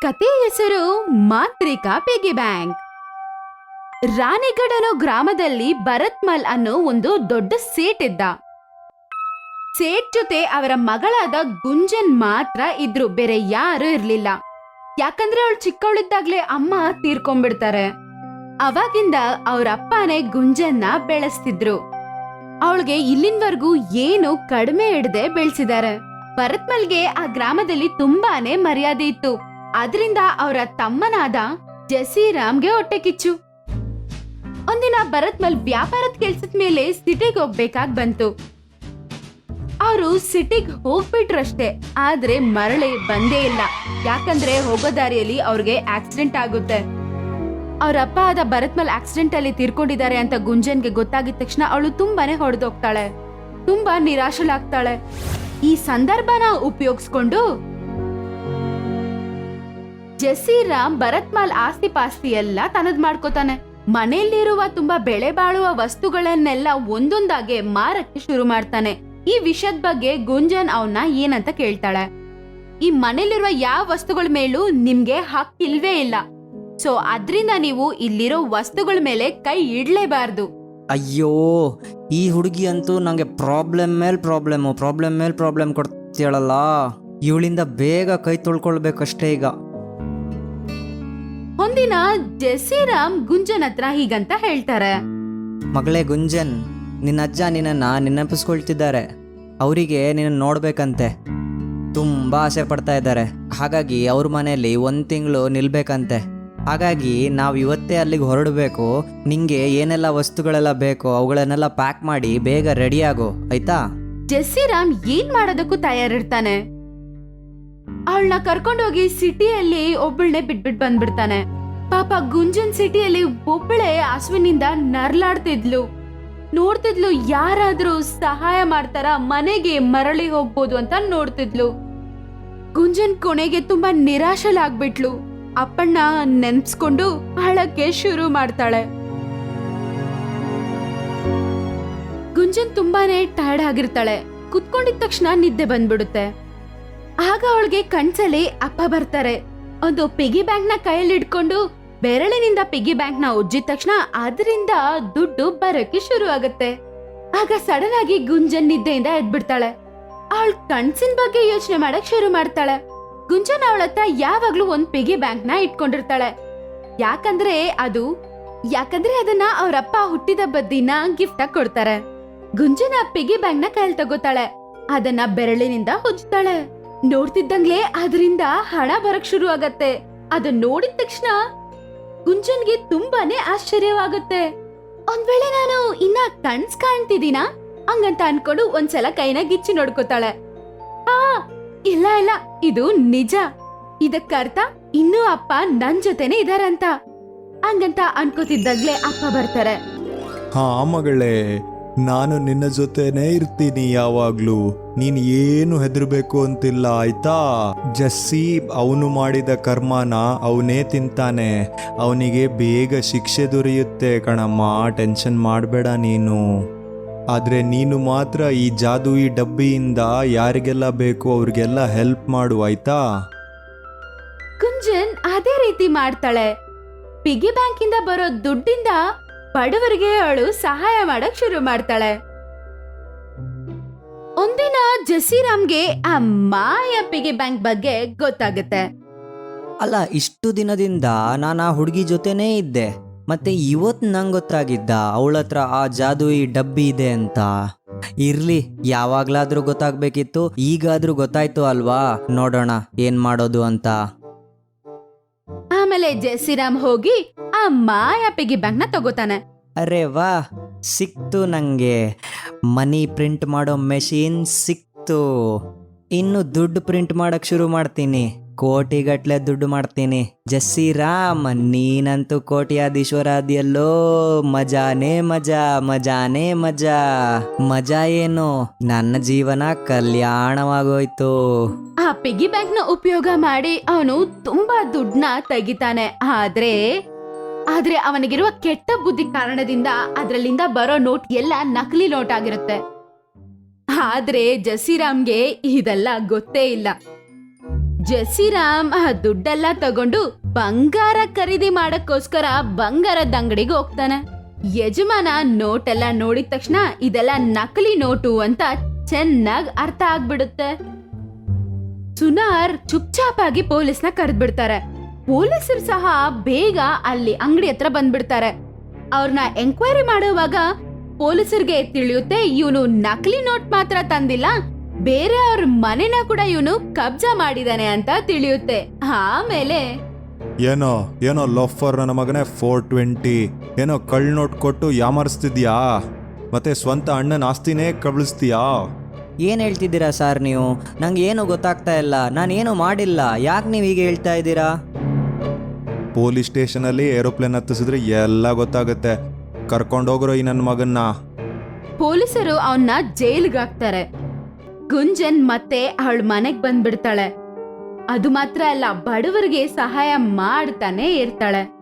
ಕತೆ ಹೆಸರು ಮಾಂತ್ರಿಕ ಪಿಗಿ ಬ್ಯಾಂಕ್. ರಾಣಿಗಡನು ಗ್ರಾಮದಲ್ಲಿ ಭರತ್ಮಲ್ ಅನ್ನೋ ಒಂದು ದೊಡ್ಡ ಸೇಟ್ ಇದ್ದ. ಸೇಟ್ ಜೊತೆ ಅವರ ಮಗಳಾದ ಗುಂಜನ್ ಮಾತ್ರ ಇದ್ರು, ಬೇರೆ ಯಾರು ಇರ್ಲಿಲ್ಲ. ಯಾಕಂದ್ರೆ ಅವಳು ಚಿಕ್ಕವಳಿದ್ದಾಗ್ಲೇ ಅಮ್ಮ ತೀರ್ಕೊಂಡ್ಬಿಡ್ತಾರೆ. ಅವಾಗಿಂದ ಅವ್ರ ಅಪ್ಪನೇ ಗುಂಜನ್ನ ಬೆಳೆಸ್ತಿದ್ರು. ಅವಳಿಗೆ ಇಲ್ಲಿನವರೆಗೂ ಏನು ಕಡಿಮೆ ಹಿಡ್ದೆ ಬೆಳೆಸಿದ್ದಾರೆ ಭರತ್ಮಲ್ಗೆ ಆ ಗ್ರಾಮದಲ್ಲಿ ತುಂಬಾನೇ ಮರ್ಯಾದೆ ಇತ್ತು. ಅದರಿಂದ ಅವರ ತಮ್ಮನಾದ ಜಸೀರಾಮ್ಗೆ ಹೊಟ್ಟೆ ಕಿಚ್ಚು. ಒಂದಿನ ಭರತ್ಮಲ್ ವ್ಯಾಪಾರದ ಕೆಲ್ಸದ ಮೇಲೆ ಸಿಟಿಗೆ ಹೋಗ್ಬೇಕಾಗ್ ಬಂತು. ಅವರು ಸಿಟಿಗ್ ಹೋಗ್ಬಿಟ್ರಷ್ಟೇ, ಆದ್ರೆ ಮರಳಿ ಬಂದೇ ಇಲ್ಲ. ಯಾಕಂದ್ರೆ ಹೋಗೋ ದಾರಿಯಲ್ಲಿ ಅವ್ರಿಗೆ ಆಕ್ಸಿಡೆಂಟ್ ಆಗುತ್ತೆ. ಅವ್ರ ಅಪ್ಪ ಆದ ಭರತ್ಮಲ್ ಆಕ್ಸಿಡೆಂಟ್ ಅಲ್ಲಿ ತೀರ್ಕೊಂಡಿದ್ದಾರೆ ಅಂತ ಗುಂಜನ್ಗೆ ಗೊತ್ತಾಗಿದ ತಕ್ಷಣ ಅವಳು ತುಂಬಾನೇ ಹೊಡೆದೋಗ್ತಾಳೆ. ತುಂಬಾ ನಿರಾಶಲಾಗ್ತಾಳೆ ಈ ಸಂದರ್ಭನ ಉಪಯೋಗಿಸ್ಕೊಂಡು ಜಸೀರಾಮ್ ಭರತ್ಮಾಲ್ ಆಸ್ತಿ ಪಾಸ್ತಿ ಎಲ್ಲ ತನದ್ ಮಾಡ್ಕೋತಾನೆ. ಮನೆಯಲ್ಲಿರುವ ತುಂಬಾ ಬೆಳೆ ಬಾಳುವ ವಸ್ತುಗಳನ್ನೆಲ್ಲ ಒಂದೊಂದಾಗೆ ಮಾರಕ್ಕೆ ಶುರು ಮಾಡ್ತಾನೆ. ಈ ವಿಷಯದ ಬಗ್ಗೆ ಗುಂಜನ್ ಅವನ್ನ ಏನಂತ ಕೇಳ್ತಾಳೆ. ಈ ಮನೇಲಿರುವ ಯಾವ ವಸ್ತುಗಳ ಮೇಲೂ ನಿಮ್ಗೆ ಹಕ್ಕಿಲ್ವೇ ಇಲ್ಲ. ಸೊ, ಅದ್ರಿಂದ ನೀವು ಇಲ್ಲಿರೋ ವಸ್ತುಗಳ ಮೇಲೆ ಕೈ ಇಡ್ಲೇಬಾರ್ದು. ಅಯ್ಯೋ, ಈ ಹುಡುಗಿ ಅಂತೂ ನನಗೆ ಪ್ರಾಬ್ಲಮ್ ಮೇಲೆ ಪ್ರಾಬ್ಲಮ್ ಪ್ರಾಬ್ಲಮ್ ಮೇಲೆ ಪ್ರಾಬ್ಲಮ್ ಕೊಡ್ತೀಳಲ್ಲ. ಇವಳಿಂದ ಬೇಗ ಕೈ ತೊಳ್ಕೊಳ್ಬೇಕಷ್ಟೇ ಈಗ. ಒಂದಿನ ಜಸೀರಾಮ್ ಗುಂಜನ್ ಹತ್ರ ಹೀಗಂತ ಹೇಳ್ತಾರೆ. ಮಗಳೇ ಗುಂಜನ್ ನಿನ್ನ ಅಜ್ಜ ನಿನ್ನನ್ನು ನೆನಪಿಸ್ಕೊಳ್ತಿದ್ದಾರೆ. ಅವರಿಗೆ ನಿನ್ನ ನೋಡ್ಬೇಕಂತೆ. ತುಂಬ ಆಸೆ ಪಡ್ತಾ ಇದ್ದಾರೆ. ಹಾಗಾಗಿ ಅವ್ರ ಮನೆಯಲ್ಲಿ ಒಂದು ತಿಂಗಳು ನಿಲ್ಬೇಕಂತೆ. ಹಾಗಾಗಿ ನಾವು ಇವತ್ತೇ ಅಲ್ಲಿಗೆ ಹೊರಡಬೇಕು. ನಿಂಗೆ ಏನೆಲ್ಲ ವಸ್ತುಗಳೆಲ್ಲ ಬೇಕೋ ಅವುಗಳನ್ನೆಲ್ಲ ಪ್ಯಾಕ್ ಮಾಡಿ ಬೇಗ ರೆಡಿ ಆಗು ಆಯ್ತಾ? ಜೆಸ್ಸಿರಾಮ್ ಏನ್ ಮಾಡೋದಕ್ಕೂ ತಯಾರಿರ್ತಾನೆ. ಅವಳನ್ನ ಕರ್ಕೊಂಡೋಗಿ ಸಿಟಿಯಲ್ಲಿ ಒಬ್ಬಳನೆ ಬಿಟ್ಬಿಟ್ ಬಂದ್ಬಿಡ್ತಾನೆ. ಪಾಪ ಗುಂಜನ್ ಸಿಟಿಯಲ್ಲಿ ಒಬ್ಬಳೆ ಹಸುವಿನಿಂದ ನರ್ಲಾಡ್ತಿದ್ಲು. ನೋಡ್ತಿದ್ಲು ಯಾರಾದ್ರೂ ಸಹಾಯ ಮಾಡ್ತಾರ, ಮನೆಗೆ ಮರಳಿ ಹೋಗ್ಬೋದು ಅಂತ ನೋಡ್ತಿದ್ಲು. ಗುಂಜನ್ ಕೊನೆಗೆ ತುಂಬಾ ನಿರಾಶಲಾಗ್ಬಿಟ್ಲು. ಅಪ್ಪಣ್ಣ ನೆನ್ಸ್ಕೊಂಡು ಅಳಕ್ಕೆ ಶುರು ಮಾಡ್ತಾಳೆ. ಗುಂಜನ್ ತುಂಬಾನೇ ಟಯರ್ಡ್ ಆಗಿರ್ತಾಳೆ. ಕುತ್ಕೊಂಡಿದ ತಕ್ಷಣ ನಿದ್ದೆ ಬಂದ್ಬಿಡುತ್ತೆ. ಆಗ ಅವಳಿಗೆ ಕಣ್ಸಲ್ಲಿ ಅಪ್ಪ ಬರ್ತಾರೆ. ಒಂದು ಪಿಗಿ ಬ್ಯಾಂಕ್ನ ಕೈಯಲ್ಲಿ ಇಟ್ಕೊಂಡು ಬೆರಳಿನಿಂದ ಪಿಗಿ ಬ್ಯಾಂಕ್ನ ಉಜ್ಜಿದ ತಕ್ಷಣ ಅದರಿಂದ ದುಡ್ಡು ಬರಕ್ಕೆ ಶುರು ಆಗುತ್ತೆ. ಆಗ ಸಡನ್ ಆಗಿ ಗುಂಜನ್ ನಿದ್ದೆಯಿಂದ ಎದ್ಬಿಡ್ತಾಳೆ. ಅವಳ ಕಣ್ಸಿನ ಬಗ್ಗೆ ಯೋಚನೆ ಮಾಡಕ್ ಶುರು ಮಾಡ್ತಾಳೆ. ಗುಂಜನ್ ಅವಳ ಹತ್ರ ಯಾವಾಗ್ಲೂ ಒಂದ್ ಪಿಗಿ ಬ್ಯಾಂಕ್ನ ಇಟ್ಕೊಂಡಿರ್ತಾಳೆ. ಯಾಕಂದ್ರೆ ಅದು, ಯಾಕಂದ್ರೆ ಅದನ್ನ ಅವರಪ್ಪ ಹುಟ್ಟಿದ ದಿನ ಗಿಫ್ಟ್ ಆಗಿ ಕೊಡ್ತಾರೆ. ಗುಂಜನ ಪಿಗಿ ಬ್ಯಾಂಕ್ನ ಕೈಯಲ್ಲಿ ತಗೋತಾಳೆ. ಅದನ್ನ ಬೆರಳಿನಿಂದ ಉಜ್ತಾಳೆ. ನೋಡ್ತಿದ್ದಂಗ್ಲೇ ಅದರಿಂದ ಹಣ ಬರಕ್ ಶುರು ಆಗತ್ತೆ. ಅದನ್ ನೋಡಿದ ತಕ್ಷಣ ಗುಂಜನ್ಗೆ ತುಂಬಾನೇ ಆಶ್ಚರ್ಯವಾಗುತ್ತೆ. ಒಂದ್ ವೇಳೆ ನಾನು ಇನ್ನ ಕಣ್ಸ್ ಕಾಣ್ತಿದ್ದೀನಾ? ಹಂಗಂತ ಅನ್ಕೊಂಡು ಒಂದ್ಸಲ ಕೈನ ಗಿಚ್ಚಿ ನೋಡ್ಕೋತಾಳೆ. ಹಾ, ಇಲ್ಲ ಇಲ್ಲ, ಇದು ನಿಜ. ಇದಕ್ಕರ್ಥ ಇನ್ನೂ ಅಪ್ಪ ನನ್ ಜೊತೆನೆ ಇದಾರಂತ. ಹಂಗಂತ ಅನ್ಕೋತಿದ್ದಾಗ್ಲೇ ಅಪ್ಪ ಬರ್ತಾರೆ. ಹಾ ಮಗಳೇ ನಾನು ನಿನ್ನ ಜೊತೆನೇ ಇರ್ತೀನಿ ಯಾವಾಗ್ಲೂ. ನೀನು ಏನು ಹೆದರ್ಬೇಕು ಅಂತಿಲ್ಲ, ಆಯ್ತಾ? ಜಸ್ಸಿ ಅವನು ಮಾಡಿದ ಕರ್ಮನ ಅವನೇ ತಿಂತಾನೆ. ಅವನಿಗೆ ಬೇಗ ಶಿಕ್ಷೆ ದೊರೆಯುತ್ತೆ, ಕಣಮ್ಮ. ಟೆನ್ಷನ್ ಮಾಡಬೇಡ ನೀನು. ಆದರೆ ನೀನು ಮಾತ್ರ ಈ ಜಾದೂಯಿ ಡಬ್ಬಿಯಿಂದ ಯಾರಿಗೆಲ್ಲ ಬೇಕು ಅವ್ರಿಗೆಲ್ಲ ಹೆಲ್ಪ್ ಮಾಡು, ಆಯ್ತಾ? ಕುಂಜನ್ ಅದೇ ರೀತಿ ಮಾಡ್ತಾಳೆ. ಪಿಗಿ ಬ್ಯಾಂಕಿಂದ ಬರೋ ದುಡ್ಡಿಂದ ಬಡವರಿಗೆ ಅವಳು ಸಹಾಯ ಮಾಡಕ್ ಶುರು ಮಾಡ್ತಾಳೆ. ಒಂದಿನ ಜಸೀರಾಮ್ಗೆ ಆ ಮಾಯ ಪಿಗಿ ಬ್ಯಾಂಕ್ ಬಗ್ಗೆ ಗೊತ್ತಾಗುತ್ತೆ. ಅಲ್ಲ, ಇಷ್ಟು ದಿನದಿಂದ ನಾನು ಆ ಹುಡುಗಿ ಜೊತೆನೇ ಇದ್ದೆ. ಮತ್ತೆ ಇವತ್ತು ನಂಗೆ ಗೊತ್ತಾಗಿದ್ದ ಅವಳ ಹತ್ರ ಆ ಜಾದೂಯಿ ಡಬ್ಬಿ ಇದೆ ಅಂತ. ಇರ್ಲಿ, ಯಾವಾಗ್ಲಾದ್ರೂ ಗೊತ್ತಾಗ್ಬೇಕಿತ್ತು, ಈಗಾದ್ರೂ ಗೊತ್ತಾಯ್ತು ಅಲ್ವಾ? ನೋಡೋಣ, ಏನ್ ಮಾಡೋದು ಅಂತ. ಆಮೇಲೆ ಜಸೀರಾಮ್ ಹೋಗಿ ಆ ಮಾಯಾ ಪಿಗಿ ಬ್ಯಾಂಕ್ನ ತಗೋತಾನೆ. ಅರೆ ವಾ, ಸಿಕ್ತು ನಂಗೆ. ಮನಿ ಪ್ರಿಂಟ್ ಮಾಡೋ ಮೆಷಿನ್ ಸಿಕ್ತು. ಇನ್ನು ದುಡ್ಡು ಪ್ರಿಂಟ್ ಮಾಡಕ್ ಶುರು ಮಾಡ್ತೀನಿ. ಕೋಟಿಗಟ್ಲೆ ದುಡ್ಡು ಮಾಡ್ತೀನಿ. ಜಸ್ಸಿ ರಾಮ್, ನೀನಂತೂ ಕೋಟ್ಯಾಧೀಶ್ವರ ಆದಿಯಲ್ಲೋ ಮಜಾನೇ ಮಜಾ ಮಜಾನೇ ಮಜಾ. ಮಜಾ ಏನು? ನನ್ನ ಜೀವನ ಕಲ್ಯಾಣವಾಗೋಯ್ತು. ಆ ಪಿಗ್ಗಿ ಬ್ಯಾಂಕ್ನ ಉಪಯೋಗ ಮಾಡಿ ಅವನು ತುಂಬಾ ದುಡ್ಡನ್ನ ತೆಗಿತಾನೆ. ಆದ್ರೆ ಆದ್ರೆ ಅವನಿಗಿರುವ ಕೆಟ್ಟ ಬುದ್ಧಿ ಕಾರಣದಿಂದ ಅದರಲ್ಲಿಂದ ಬರೋ ನೋಟ್ ಎಲ್ಲ ನಕಲಿ ನೋಟ್ ಆಗಿರುತ್ತೆ. ಆದ್ರೆ ಜಸಿರಾಮ್ಗೆ ಇದೆಲ್ಲ ಗೊತ್ತೇ ಇಲ್ಲ. ಜೆಸ್ಸಿರಾಮ್ ಆ ದುಡ್ಡೆಲ್ಲ ತಗೊಂಡು ಬಂಗಾರ ಖರೀದಿ ಮಾಡಕ್ಕೋಸ್ಕರ ಬಂಗಾರದ ಅಂಗಡಿಗೆ ಹೋಗ್ತಾನೆ. ಯಜಮಾನ ನೋಟೆಲ್ಲ ನೋಡಿದ ತಕ್ಷಣ ಇದೆಲ್ಲ ನಕಲಿ ನೋಟು ಅಂತ ಚೆನ್ನಾಗ್ ಅರ್ಥ ಆಗ್ಬಿಡುತ್ತೆ. ಸುನಾರ್ ಚುಪ್ಚಾಪಾಗಿ ಪೊಲೀಸ್ನ ಕರೆದ್ಬಿಡ್ತಾರೆ. ಪೊಲೀಸರು ಸಹ ಬೇಗ ಅಲ್ಲಿ ಅಂಗಡಿ ಹತ್ರ ಬಂದ್ಬಿಡ್ತಾರೆ. ಅವ್ರನ್ನ ಎಂಕ್ವೈರಿ ಮಾಡುವಾಗ ಪೊಲೀಸರಿಗೆ ತಿಳಿಯುತ್ತೆ, ಇವನು ನಕಲಿ ನೋಟ್ ಮಾತ್ರ ತಂದಿಲ್ಲ ಬೇರೆ ಅವ್ರ ಮನೆನ ಕೂಡ ಇವನು ಕಬ್ಜಾ ಮಾಡಿದಾನೆ ಅಂತ ತಿಳಿಯುತ್ತೆ. ಆಮೇಲೆ ಏನೋ ಏನೋ ಲೋಫರ್ ನನ್ನ ಮಗನೇ ಫೋರ್ ಟ್ವೆಂಟಿ ಏನೋ ಕಳ್ ನೋಟ್ ಕೊಟ್ಟು ಯಾಮರ್ಸ್ತಿದ್ಯಾ? ಮತ್ತೆ ಸ್ವಂತ ಅಣ್ಣನ ಆಸ್ತಿನೇ ಕಬಳಿಸ್ತೀಯಾ? ಏನು ಹೇಳ್ತಿದ್ದೀರಾ ಸರ್ ನೀವು? ನಂಗೆ ಏನು ಗೊತ್ತಾಗ್ತಾ ಇಲ್ಲ. ನಾನು ಏನು ಮಾಡಿಲ್ಲ. ಯಾಕೆ ನೀವು ಹೀಗೆ ಹೇಳ್ತಾ ಇದ್ದೀರಾ? ಪೊಲೀಸ್ ಸ್ಟೇಷನಲ್ಲಿ ಏರೋಪ್ಲೇನ್ ಹತ್ತಿಸಿದ್ರೆ ಎಲ್ಲ ಗೊತ್ತಾಗುತ್ತೆ. ಕರ್ಕೊಂಡೋಗ್ರೋ ಈ ನನ್ನ ಮಗನ್ನ. ಪೊಲೀಸರು ಅವನ್ನ ಜೈಲ್ಗೆ ಹಾಕ್ತಾರೆ. ಗುಂಜನ್ ಮತ್ತೆ ಅವಳ ಮನೆಗ್ ಬಂದ್ಬಿಡ್ತಾಳೆ. ಅದು ಮಾತ್ರ ಅಲ್ಲ ಬಡವರಿಗೆ ಸಹಾಯ ಮಾಡ್ತಾನೆ ಇರ್ತಾಳೆ.